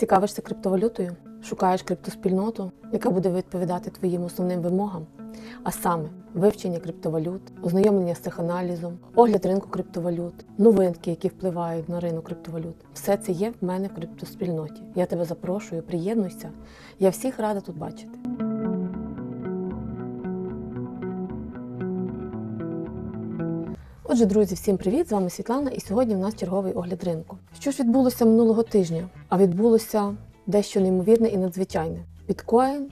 Цікавишся криптовалютою? Шукаєш криптоспільноту, яка буде відповідати твоїм основним вимогам, а саме вивчення криптовалют, ознайомлення з теханалізом, огляд ринку криптовалют, новинки, які впливають на ринок криптовалют. Все це є в мене в криптоспільноті. Я тебе запрошую, приєднуйся. Я всіх рада тут бачити. Отже, друзі, всім привіт! З вами Світлана, і сьогодні в нас черговий огляд ринку. Що ж відбулося минулого тижня? А відбулося дещо неймовірне і надзвичайне. Біткоін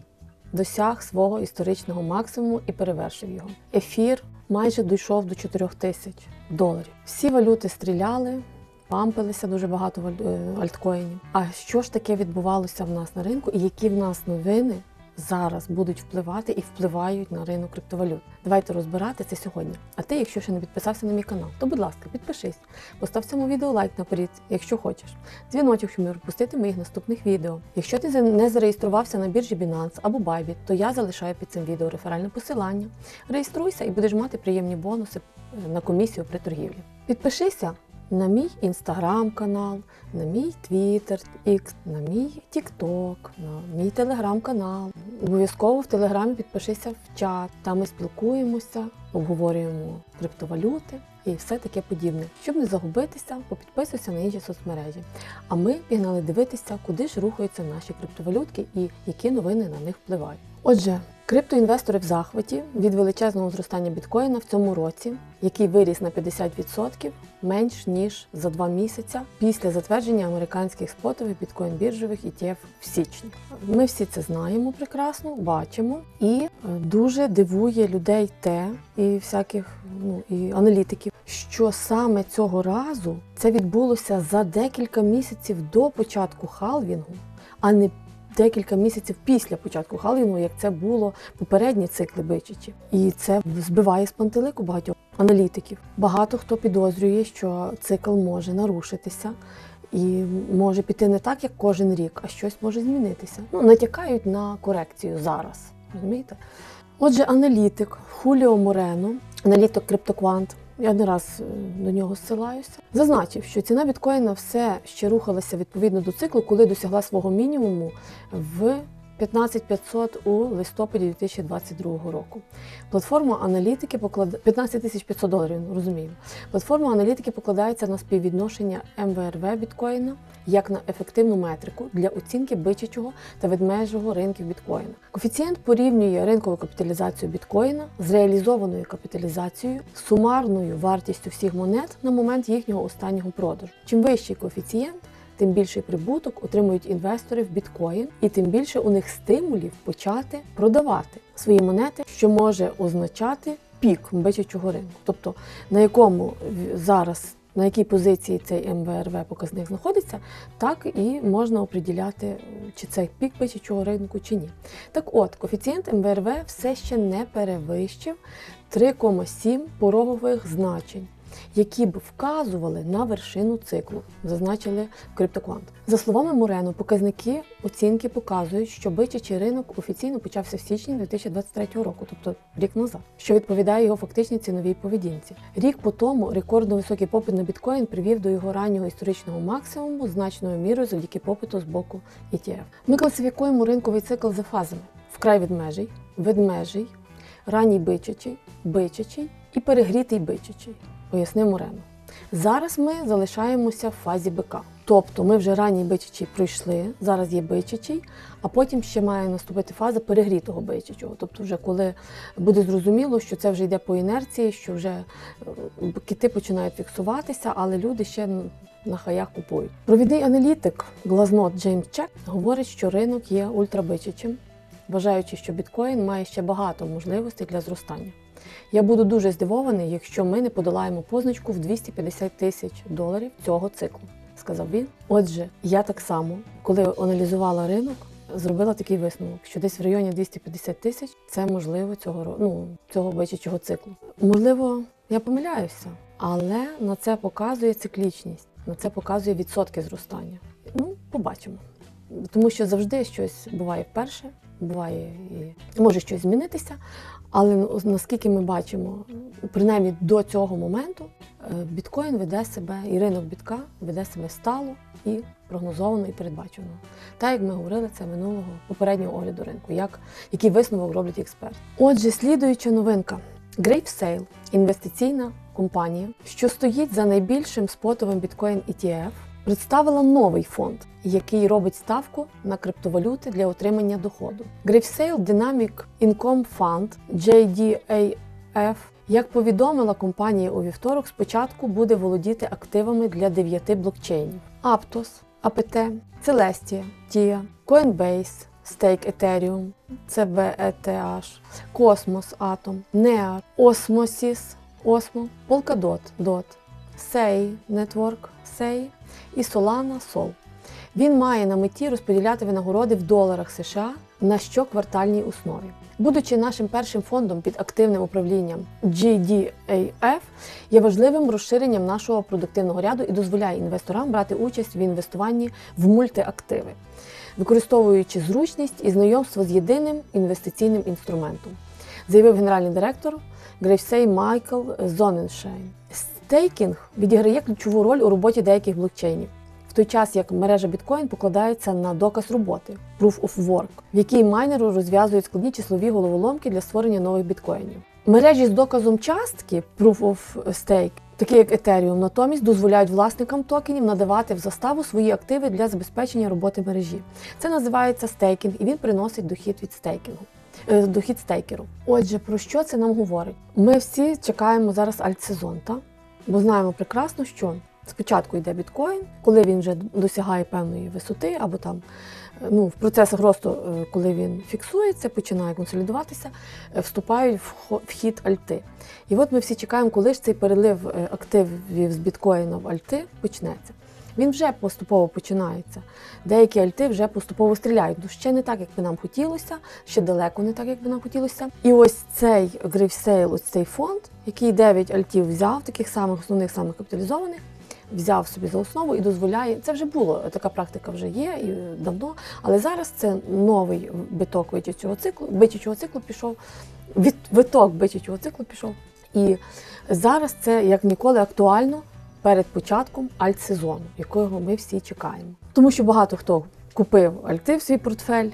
досяг свого історичного максимуму і перевершив його. Ефір майже дійшов до 4 тисяч доларів. Всі валюти стріляли. Пампилися дуже багато е, альткоїнів. А що ж таке відбувалося в нас на ринку, і які в нас новини зараз будуть впливати і впливають на ринок криптовалют? Давайте розбирати це сьогодні. А ти, якщо ще не підписався на мій канал, то будь ласка, підпишись, постав цьому відео лайк наперед, якщо хочеш. Дзвіночок, щоб не пропустити моїх наступних відео. Якщо ти не зареєструвався на біржі Binance або Bybit, то я залишаю під цим відео реферальне посилання. Реєструйся і будеш мати приємні бонуси е, на комісію при торгівлі. Підпишися на мій інстаграм-канал, на мій Твіттер, на мій Тікток, на мій телеграм-канал. Обов'язково в телеграмі підпишися в чат. Там ми спілкуємося, обговорюємо криптовалюти і все таке подібне. Щоб не загубитися, попідписуйся на інші соцмережі. А ми пігнали дивитися, куди ж рухаються наші криптовалютки і які новини на них впливають. Отже, криптоінвестори в захваті від величезного зростання біткоїна в цьому році, який виріс на 50% менш ніж за два місяці після затвердження американських спотових біткоін-біржових ETF в січні. Ми всі це знаємо прекрасно, бачимо, і е, дуже дивує людей те і всяких ну і аналітиків, що саме цього разу це відбулося за декілька місяців до початку халвінгу, а не декілька місяців після початку халвінгу, як це було попередні цикли бичачі. І це збиває з пантелику багатьох аналітиків. Багато хто підозрює, що цикл може нарушитися. І може піти не так, як кожен рік, а щось може змінитися. Ну, натякають на корекцію зараз. Розумієте? Отже, аналітик Хуліо Морено, аналітик CryptoQuant, я не раз е, до нього зсилаюся, зазначив, що ціна біткоїна все ще рухалася відповідно до циклу, коли досягла свого мінімуму в 15500 у листопаді 2022 року. Платформа аналітики покладає 15 500 доларів, ну, розуміємо. Платформа аналітики покладається на співвідношення МВРВ біткоїна як на ефективну метрику для оцінки бичачого та ведмежого ринків біткоїна. Коефіцієнт порівнює ринкову капіталізацію біткоїна з реалізованою капіталізацією, сумарною вартістю всіх монет на момент їхнього останнього продажу. Чим вищий коефіцієнт, тим більший прибуток отримують інвестори в біткоін, і тим більше у них стимулів почати продавати свої монети, що може означати пік бичачого ринку. Тобто на якому зараз на якій позиції цей МВРВ показник знаходиться, так і можна оприділяти, чи це пік бичачого ринку, чи ні. Так от, коефіцієнт МВРВ все ще не перевищив 3,7 порогових значень які б вказували на вершину циклу, зазначили CryptoQuant. За словами Морено, показники оцінки показують, що бичачий ринок офіційно почався в січні 2023 року, тобто рік назад, що відповідає його фактичній ціновій поведінці. Рік по тому рекордно високий попит на біткоін привів до його раннього історичного максимуму значною мірою завдяки попиту з боку ETF. Ми класифікуємо ринковий цикл за фазами: вкрай ведмежий, ведмежий, ранній бичачий, бичачий і перегрітий бичачий пояснив Морено. Зараз ми залишаємося в фазі БК. Тобто ми вже ранній бичачий пройшли, зараз є бичачий, а потім ще має наступити фаза перегрітого бичачого. Тобто, вже коли буде зрозуміло, що це вже йде по інерції, що вже е, кити починають фіксуватися, але люди ще на хаях купують. Провідний аналітик Глазнот Джеймс Чек говорить, що ринок є ультрабичачим, вважаючи, що біткоін має ще багато можливостей для зростання. Я буду дуже здивований, якщо ми не подолаємо позначку в 250 тисяч доларів цього циклу, сказав він. Отже, я так само, коли аналізувала ринок, зробила такий висновок, що десь в районі 250 тисяч це можливо цього ну, цього бичачого циклу. Можливо, я помиляюся, але на це показує циклічність, на це показує відсотки зростання. Ну, побачимо. Тому що завжди щось буває вперше, буває і може щось змінитися, Але наскільки ми бачимо, принаймні до цього моменту е, біткоін веде себе, і ринок бітка веде себе стало і прогнозовано і передбачено. Так як ми говорили це минулого попереднього огляду ринку, як, який висновок роблять експерти. Отже, слідуюча новинка: GrapeSale – інвестиційна компанія, що стоїть за найбільшим спотовим біткоін ETF, представила новий фонд, який робить ставку на криптовалюти для отримання доходу. GrapeSale Dynamic Income Fund JDAF, як повідомила компанія у вівторок, спочатку буде володіти активами для дев'яти блокчейнів: Aptos, APT, Celestia, TIA, Coinbase, Stake Ethereum, CBETH, Cosmos Atom, Near, Osmosis, Osmo, Polkadot, DOT, SEI Network, SEI і Solana Sol. Він має на меті розподіляти винагороди в доларах США на щоквартальній основі. Будучи нашим першим фондом під активним управлінням GDAF, є важливим розширенням нашого продуктивного ряду і дозволяє інвесторам брати участь в інвестуванні в мультиактиви, використовуючи зручність і знайомство з єдиним інвестиційним інструментом, заявив генеральний директор Грейсей Майкл Зоненшейн. Стейкінг відіграє ключову роль у роботі деяких блокчейнів. В той час як мережа біткоін покладається на доказ роботи Proof of Work, в якій майнеру розв'язують складні числові головоломки для створення нових біткоїнів. Мережі з доказом частки Proof of Stake, такі як Ethereum, натомість дозволяють власникам токенів надавати в заставу свої активи для забезпечення роботи мережі. Це називається стейкінг, і він приносить дохід від стейкінгу. е, Дохід стейкеру. Отже, про що це нам говорить? Ми всі чекаємо зараз альтсезон, та? Бо знаємо прекрасно, що спочатку йде біткоін, коли він вже досягає певної висоти, або там е, ну, в процесах росту, е, коли він фіксується, починає консолідуватися, е, вступають в хід альти. І от ми всі чекаємо, коли ж цей перелив активів з біткоїна в альти почнеться. Він вже поступово починається. Деякі альти вже поступово стріляють. Ну ще не так, як би нам хотілося, ще далеко не так, як би нам хотілося. І ось цей грейфсейл, ось цей фонд, який 9 альтів взяв, таких самих основних, самих капіталізованих, взяв собі за основу і дозволяє. Це вже було, така практика вже є і давно. Але зараз це новий биток бичачого циклу. Бичачого циклу пішов, від виток бичачого циклу пішов. І зараз це як ніколи актуально перед початком альтсезону, якого ми всі чекаємо. Тому що багато хто купив альти в свій портфель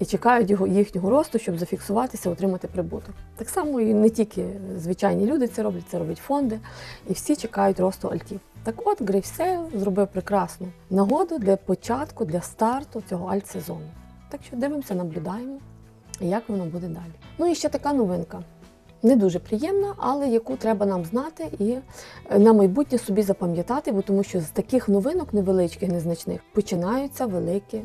і чекають його їхнього росту, щоб зафіксуватися, отримати прибуток. Так само і не тільки звичайні люди це роблять, це роблять фонди, і всі чекають росту альтів. Так от Грейфсейл зробив прекрасну нагоду для початку, для старту цього альтсезону. Так що дивимося, наблюдаємо, як воно буде далі. Ну і ще така новинка. Не дуже приємна, але яку треба нам знати і е, на майбутнє собі запам'ятати, бо тому що з таких новинок невеличких, незначних починаються великі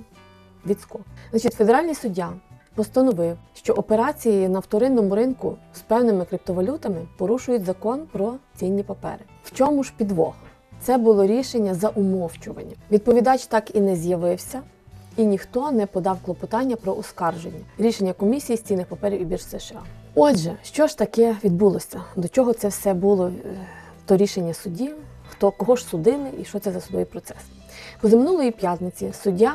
відскок. Значить, федеральний суддя постановив, що операції на вторинному ринку з певними криптовалютами порушують закон про цінні папери. В чому ж підвох? Це було рішення за умовчування. Відповідач так і не з'явився, і ніхто не подав клопотання про оскарження рішення комісії з цінних паперів і бірж США. Отже, що ж таке відбулося? До чого це все було е, то рішення судді? Хто кого ж судили і що це за судовий процес? Позаминулої п'ятниці суддя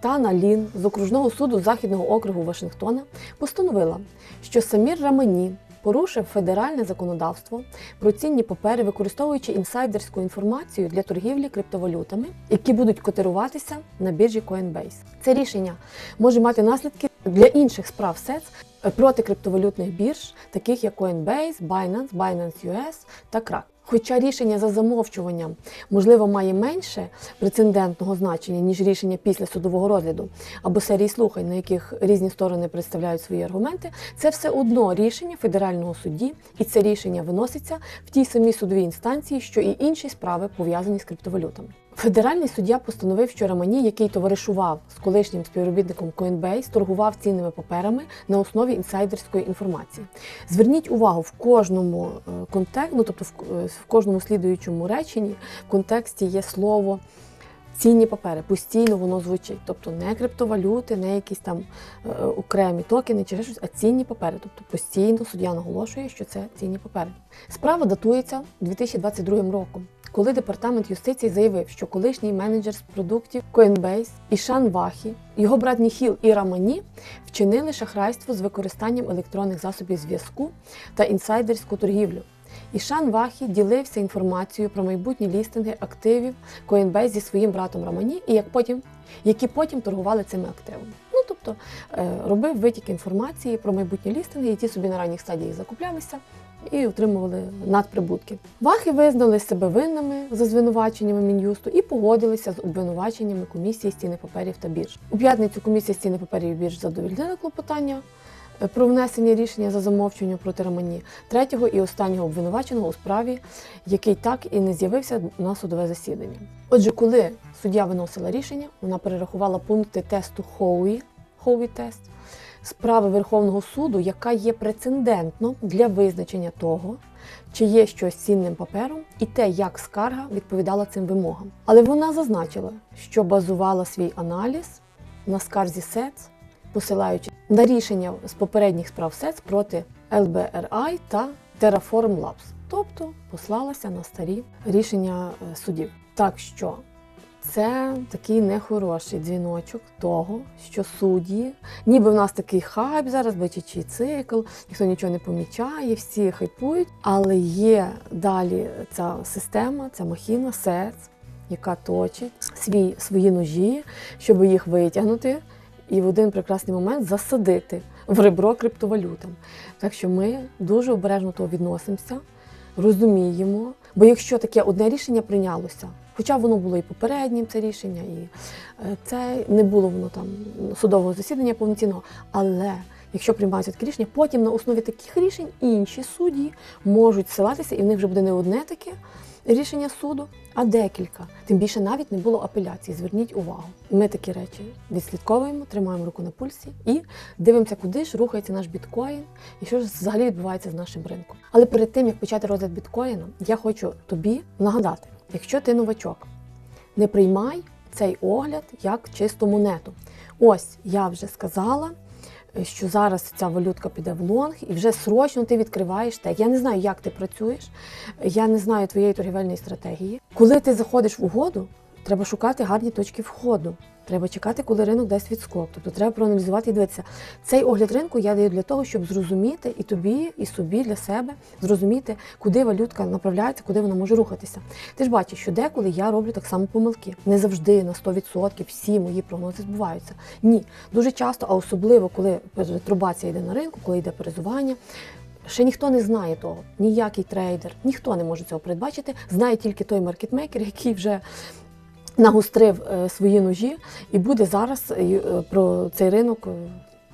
Тана Лін з окружного суду Західного округу Вашингтона постановила, що Самір Рамані порушив федеральне законодавство про цінні папери, використовуючи інсайдерську інформацію для торгівлі криптовалютами, які будуть котируватися на біржі Coinbase. Це рішення може мати наслідки для інших справ СЕЦ проти криптовалютних бірж, таких як Coinbase, Binance, Binance US та Kraken. Хоча рішення за замовчуванням, можливо, має менше прецедентного значення, ніж рішення після судового розгляду або серії слухань, на яких різні сторони представляють свої аргументи, це все одно рішення федерального судді, і це рішення виноситься в тій самій судовій інстанції, що і інші справи пов'язані з криптовалютами. Федеральний суддя постановив, що Рамані, який товаришував з колишнім співробітником Coinbase, торгував цінними паперами на основі інсайдерської інформації. Зверніть увагу в кожному контексті, ну тобто в, е, в кожному слідуючому реченні в контексті є слово. Цінні папери постійно воно звучить, тобто не криптовалюти, не якісь там е, окремі токени чи щось, а цінні папери. Тобто постійно суддя наголошує, що це цінні папери. Справа датується 2022 роком, коли департамент юстиції заявив, що колишній менеджер з продуктів Coinbase Ішан Вахі, його брат Ніхіл і Рамані вчинили шахрайство з використанням електронних засобів зв'язку та інсайдерську торгівлю. Ішан Вахі ділився інформацією про майбутні лістинги активів Coinbase зі своїм братом Рамані, і як потім, які потім торгували цими активами. Ну тобто е, робив витік інформації про майбутні лістинги, і ті собі на ранніх стадіях закуплялися і отримували надприбутки. Вахи визнали себе винними за звинуваченнями Мін'юсту і погодилися з обвинуваченнями комісії цінних паперів та бірж. У п'ятницю комісія цінних паперів і бірж задовільнила клопотання е, про внесення рішення за замовчуванням проти Романі, третього і останнього обвинуваченого у справі, який так і не з'явився на судове засідання. Отже, коли суддя виносила рішення, вона перерахувала пункти тесту Хоуї, Хоуї тест, справи Верховного суду, яка є прецедентно для визначення того, чи є щось цінним папером, і те, як скарга відповідала цим вимогам. Але вона зазначила, що базувала свій аналіз на скарзі СЕЦ, посилаючи на рішення з попередніх справ СЕЦ проти LBRI та Terraform Labs, тобто послалася на старі рішення е, судів. Так що це такий нехороший дзвіночок того, що судді, ніби в нас такий хайп зараз, бичачий цикл, ніхто нічого не помічає, всі хайпують. Але є далі ця система, ця махіна, СЕЦ, яка точить свій, свої ножі, щоб їх витягнути і в один прекрасний момент засадити в ребро криптовалютам. Так що ми дуже обережно того відносимося, розуміємо. Бо якщо таке одне рішення прийнялося, хоча воно було і попереднім, це рішення, і е, це не було воно там судового засідання повноцінного, але якщо приймаються такі рішення, потім на основі таких рішень інші судді можуть ссилатися, і в них вже буде не одне таке рішення суду, а декілька. Тим більше навіть не було апеляції. Зверніть увагу. Ми такі речі відслідковуємо, тримаємо руку на пульсі і дивимося, куди ж рухається наш біткоін і що ж взагалі відбувається з нашим ринком. Але перед тим як почати розгляд біткоїна, я хочу тобі нагадати, якщо ти новачок, не приймай цей огляд як чисту монету. Ось я вже сказала. Що зараз ця валютка піде в лонг, і вже срочно ти відкриваєш те. Я не знаю, як ти працюєш, я не знаю твоєї торгівельної стратегії. Коли ти заходиш в угоду, треба шукати гарні точки входу. Треба чекати, коли ринок дасть відскок. Тобто треба проаналізувати і дивитися. Цей огляд ринку я даю для того, щоб зрозуміти і тобі, і собі для себе зрозуміти, куди валютка направляється, куди вона може рухатися. Ти ж бачиш, що деколи я роблю так само помилки. Не завжди на 100% всі мої прогнози збуваються. Ні, дуже часто, а особливо коли ретрубація йде на ринку, коли йде перезування. Ще ніхто не знає того, ніякий трейдер, ніхто не може цього передбачити. Знає тільки той маркетмейкер, який вже нагострив е, свої ножі і буде зараз е, про цей ринок е,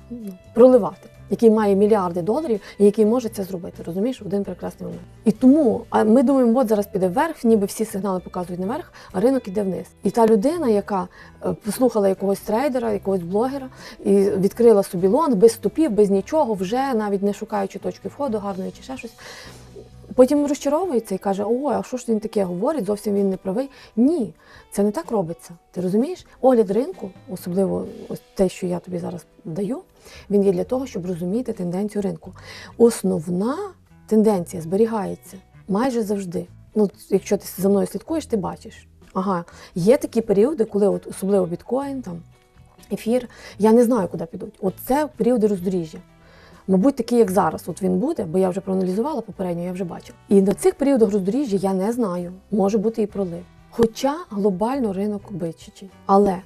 ну, проливати, який має мільярди доларів і який може це зробити, розумієш, в один прекрасний момент. І тому а ми думаємо, от зараз піде вверх, ніби всі сигнали показують наверх, а ринок іде вниз. І та людина, яка послухала якогось трейдера, якогось блогера і відкрила собі лонг без стопів, без нічого, вже навіть не шукаючи точки входу, гарної чи ще щось. Потім розчаровується і каже: Ой, а що ж він таке говорить? Зовсім він не правий. Ні, це не так робиться. Ти розумієш? Огляд ринку, особливо ось те, що я тобі зараз даю, він є для того, щоб розуміти тенденцію ринку. Основна тенденція зберігається майже завжди. Ну, якщо ти за мною слідкуєш, ти бачиш. Ага, є такі періоди, коли от особливо біткоін, там ефір, я не знаю, куди підуть. От це періоди роздоріжжя. Мабуть, такий, як зараз, от він буде, бо я вже проаналізувала попередньо, я вже бачила. І на цих періодах роздоріжжя я не знаю, може бути і пролив. Хоча глобально ринок бичачий. Але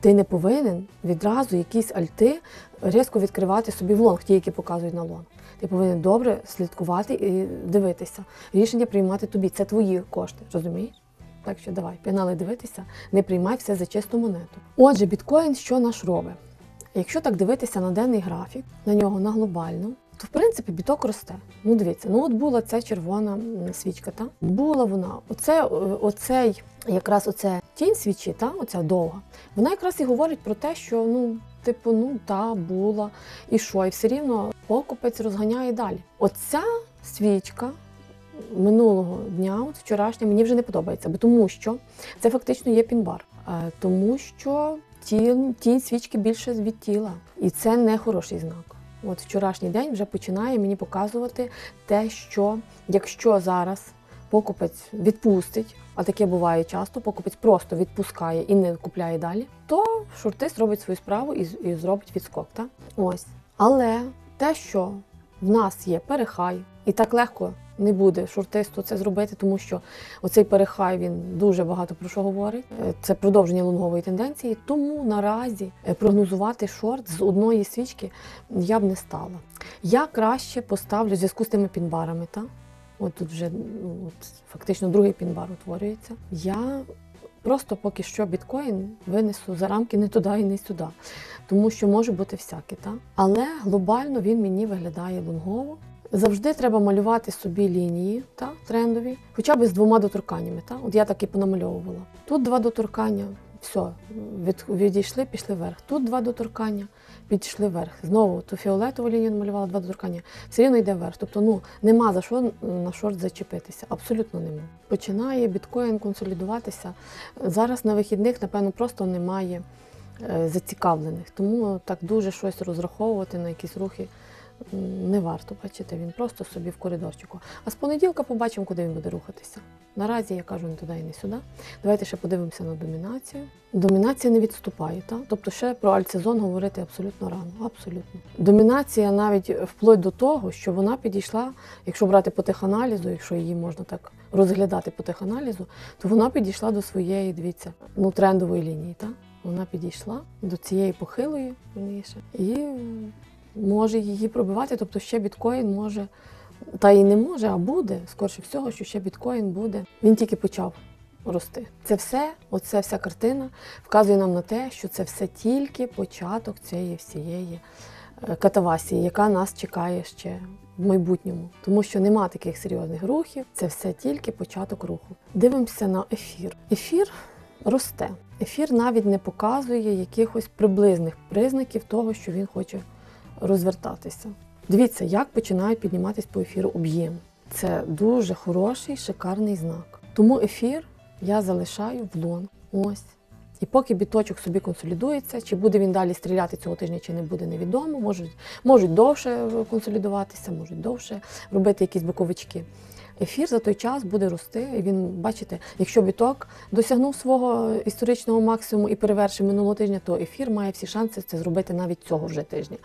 ти не повинен відразу якісь альти різко відкривати собі в лонг, ті, які показують на лонг. Ти повинен добре слідкувати і дивитися. Рішення приймати тобі. Це твої кошти, розумієш? Так що давай, пігнали дивитися, не приймай все за чисту монету. Отже, біткоін що наш робить? Якщо так дивитися на денний графік, на нього на глобальну, то в принципі біток росте. Ну дивіться, ну от була ця червона свічка, та була вона. Оце, оцей, якраз оце тінь свічі, та оця довга. Вона якраз і говорить про те, що ну, типу, ну та була, і що, і все рівно покупець розганяє далі. Оця свічка. Минулого дня, от вчорашня, мені вже не подобається, бо тому що це фактично є пінбар, тому що тінь, тінь свічки більше від тіла. І це не хороший знак. От вчорашній день вже починає мені показувати те, що якщо зараз покупець відпустить, а таке буває часто, покупець просто відпускає і не купляє далі, то шортист робить свою справу і, і зробить відскок. Так? Ось. Але те, що в нас є перехай, і так легко не буде шортисту це зробити, тому що оцей перехай він дуже багато про що говорить. Е, Це продовження лонгової тенденції. Тому наразі е, прогнозувати шорт з одної свічки я б не стала. Я краще поставлю в зв'язку з тими пінбарами. Та? От тут вже ну, от, фактично другий пінбар утворюється. Я просто поки що біткоін винесу за рамки не туди і не сюди, тому що може бути всяке. Та? Але глобально він мені виглядає лонгово. Завжди треба малювати собі лінії та, трендові, хоча б з двома доторканнями. Та? От я так і понамальовувала. Тут два доторкання, все, від, відійшли, пішли вверх. Тут два доторкання, підійшли вверх. Знову ту фіолетову лінію намалювала, два доторкання. Все рівно йде вверх. Тобто, ну нема за що на шорт зачепитися. Абсолютно нема. Починає біткоін консолідуватися. Зараз на вихідних, напевно, просто немає е, зацікавлених. Тому так дуже щось розраховувати на якісь рухи не варто бачите, він просто собі в коридорчику. А з понеділка побачимо, куди він буде рухатися. Наразі я кажу не туди і не сюди. Давайте ще подивимося на домінацію. Домінація не відступає, та? тобто ще про альтсезон говорити абсолютно рано. Абсолютно. Домінація навіть вплоть до того, що вона підійшла, якщо брати по теханалізу, якщо її можна так розглядати по теханалізу, то вона підійшла до своєї, дивіться, ну, трендової лінії. Та? Вона підійшла до цієї похилої вірніше, і може її пробивати, тобто ще біткоін може, та і не може, а буде, скорше всього, що ще біткоін буде. Він тільки почав рости. Це все, оця вся картина вказує нам на те, що це все тільки початок цієї всієї е, катавасії, яка нас чекає ще в майбутньому, тому що нема таких серйозних рухів, це все тільки початок руху. Дивимося на ефір. Ефір росте. Ефір навіть не показує якихось приблизних признаків того, що він хоче розвертатися. Дивіться, як починають підніматися по ефіру об'єм. Це дуже хороший, шикарний знак. Тому ефір я залишаю в лон. Ось. І поки біточок собі консолідується, чи буде він далі стріляти цього тижня, чи не буде, невідомо. Можуть, можуть довше консолідуватися, можуть довше робити якісь боковички. Ефір за той час буде рости. І він, бачите, якщо біток досягнув свого історичного максимуму і перевершив минулого тижня, то ефір має всі шанси це зробити навіть цього вже тижня.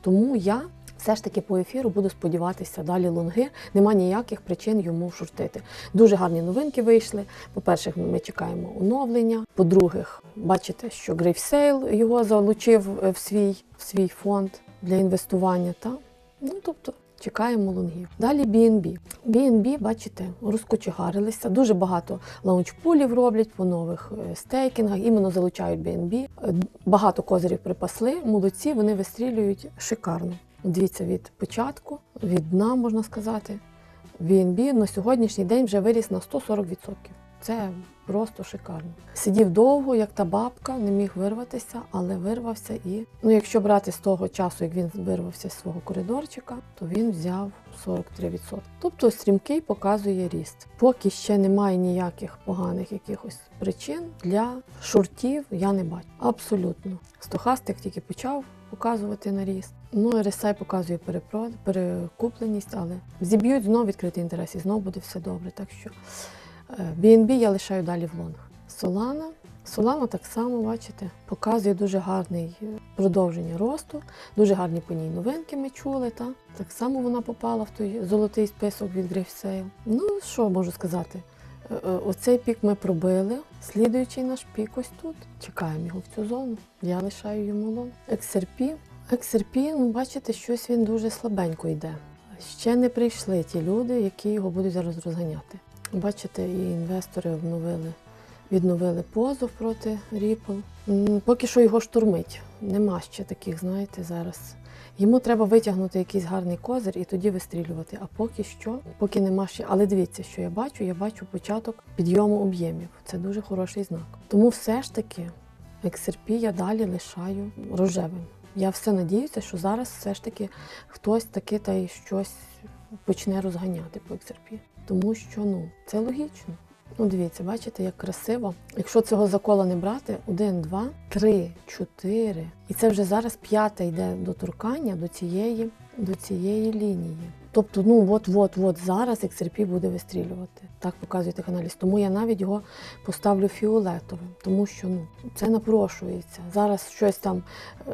Тому я все ж таки по ефіру буду сподіватися далі лонги. Нема ніяких причин йому шортити. Дуже гарні новинки вийшли. По-перше, ми чекаємо оновлення. По-друге, бачите, що Грейвсейл його залучив е, в свій, в свій фонд для інвестування. Та? Ну, тобто, чекаємо лонгів. Далі BNB. BNB, бачите, розкочегарилися. Дуже багато лаунчпулів роблять по нових е, стейкінгах, іменно залучають BNB. Е, Багато козирів припасли, молодці, вони вистрілюють шикарно. Дивіться, від початку, від дна, можна сказати, BNB на сьогоднішній день вже виріс на 140%. Це просто шикарно. Сидів довго, як та бабка, не міг вирватися, але вирвався і. Ну, якщо брати з того часу, як він вирвався з свого коридорчика, то він взяв 43%. Тобто стрімкий показує ріст. Поки ще немає ніяких поганих якихось причин для шортів, я не бачу. Абсолютно. Стохастик тільки почав показувати на ріст. Ну, RSI показує перепрод, перекупленість, але зіб'ють знов відкритий інтерес і знов буде все добре. Так що BNB я лишаю далі в лонг. Solana. Solana так само, бачите, показує дуже гарний е, продовження росту, дуже гарні по ній новинки ми чули. Та? Так само вона попала в той золотий список від Gravesale. Ну, що можу сказати? Е, е, Оцей пік ми пробили. Слідуючий наш пік ось тут. Чекаємо його в цю зону. Я лишаю йому лон. XRP. XRP, ну бачите, щось він дуже слабенько йде. Ще не прийшли ті люди, які його будуть зараз розганяти. Бачите, і інвестори обновили, відновили позов проти Ripple. Поки що його штурмить. Нема ще таких, знаєте, зараз. Йому треба витягнути якийсь гарний козир і тоді вистрілювати. А поки що, поки нема ще. Але дивіться, що я бачу, я бачу початок підйому об'ємів. Це дуже хороший знак. Тому все ж таки XRP я далі лишаю рожевим. Я все надіюся, що зараз все ж таки хтось таки та й щось почне розганяти по XRP. Тому що ну це логічно. Ну, дивіться, бачите, як красиво. Якщо цього закола не брати, один, два, три, чотири. І це вже зараз п'яте йде доторкання до цієї, до цієї лінії. Тобто, ну от, от, от зараз XRP буде вистрілювати. Так показує теханаліз. Тому я навіть його поставлю фіолетовим, тому що ну, це напрошується. Зараз щось там, е,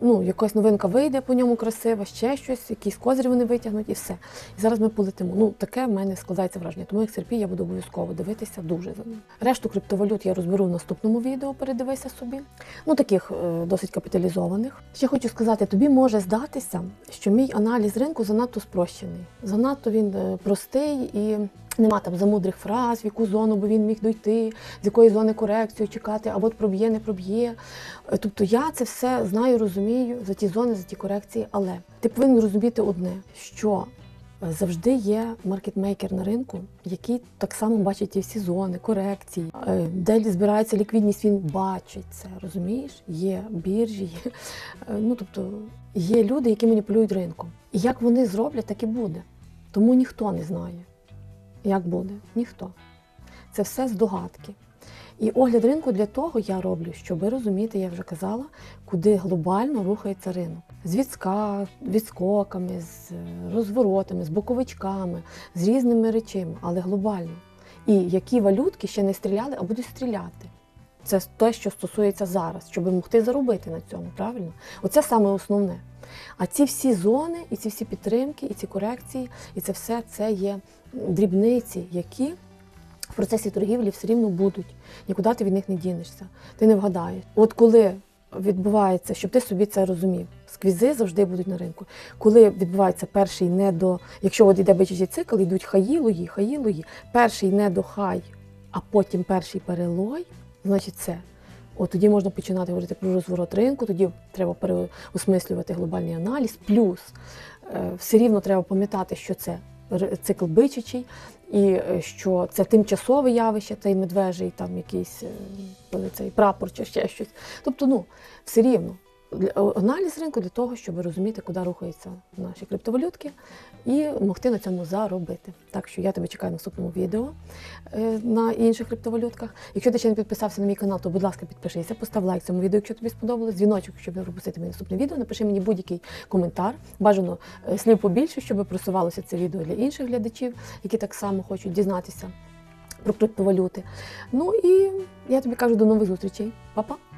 ну, якась новинка вийде по ньому красива, ще щось, якісь козирі вони витягнуть і все. І зараз ми полетимо. Ну, таке в мене складається враження. Тому як я буду обов'язково дивитися дуже за ним. Решту криптовалют я розберу в наступному відео, передивися собі. Ну, таких е, досить капіталізованих. Ще хочу сказати, тобі може здатися, що мій аналіз ринку занадто спрощений. Занадто він е, простий і нема там замудрих фраз, в яку зону би він міг дойти, з якої зони корекцію чекати, а от проб'є, не проб'є. Е, Тобто я це все знаю, розумію за ті зони, за ті корекції, але ти повинен розуміти одне, що е, завжди є маркетмейкер на ринку, який так само бачить ті всі зони, корекції, Е, де збирається ліквідність, він бачить це, розумієш? Є біржі, є, ну тобто є люди, які маніпулюють ринком. І як вони зроблять, так і буде. Тому ніхто не знає, як буде. Ніхто. Це все здогадки. І огляд ринку для того я роблю, щоб розуміти, я вже казала, куди глобально рухається ринок. З відска, відскоками, з е, розворотами, з боковичками, з різними речами, але глобально. І які валютки ще не стріляли, а будуть стріляти. Це те, що стосується зараз, щоб могти заробити на цьому, правильно? Оце саме основне. А ці всі зони, і ці всі підтримки, і ці корекції, і це все це є дрібниці, які в процесі торгівлі все рівно будуть. Нікуди ти від них не дінешся. Ти не вгадаєш. От коли відбувається, щоб ти собі це розумів, сквізи завжди будуть на ринку. Коли відбувається перший не до, якщо от йде бичачий цикл, йдуть хаї, лої, хаї, лої, перший не до хай, а потім перший перелой, значить це. От тоді можна починати говорити про розворот ринку, тоді треба переосмислювати глобальний аналіз. Плюс е, все рівно треба пам'ятати, що це цикл бичачий, і е, що це тимчасове явище, цей медвежий, там якийсь е, цей прапор чи ще щось. Тобто, ну, все рівно. Аналіз ринку для того, щоб розуміти, куди рухаються наші криптовалютки і могти на цьому заробити. Так що я тебе чекаю в наступному відео е, на інших криптовалютках. Якщо ти ще не підписався на мій канал, то будь ласка, підпишися, постав лайк цьому відео, якщо тобі сподобалось, дзвіночок, щоб пропустити моє наступне відео. Напиши мені будь-який коментар. Бажано е, слів побільше, щоб просувалося це відео для інших глядачів, які так само хочуть дізнатися про криптовалюти. Ну і я тобі кажу до нових зустрічей. Па-па!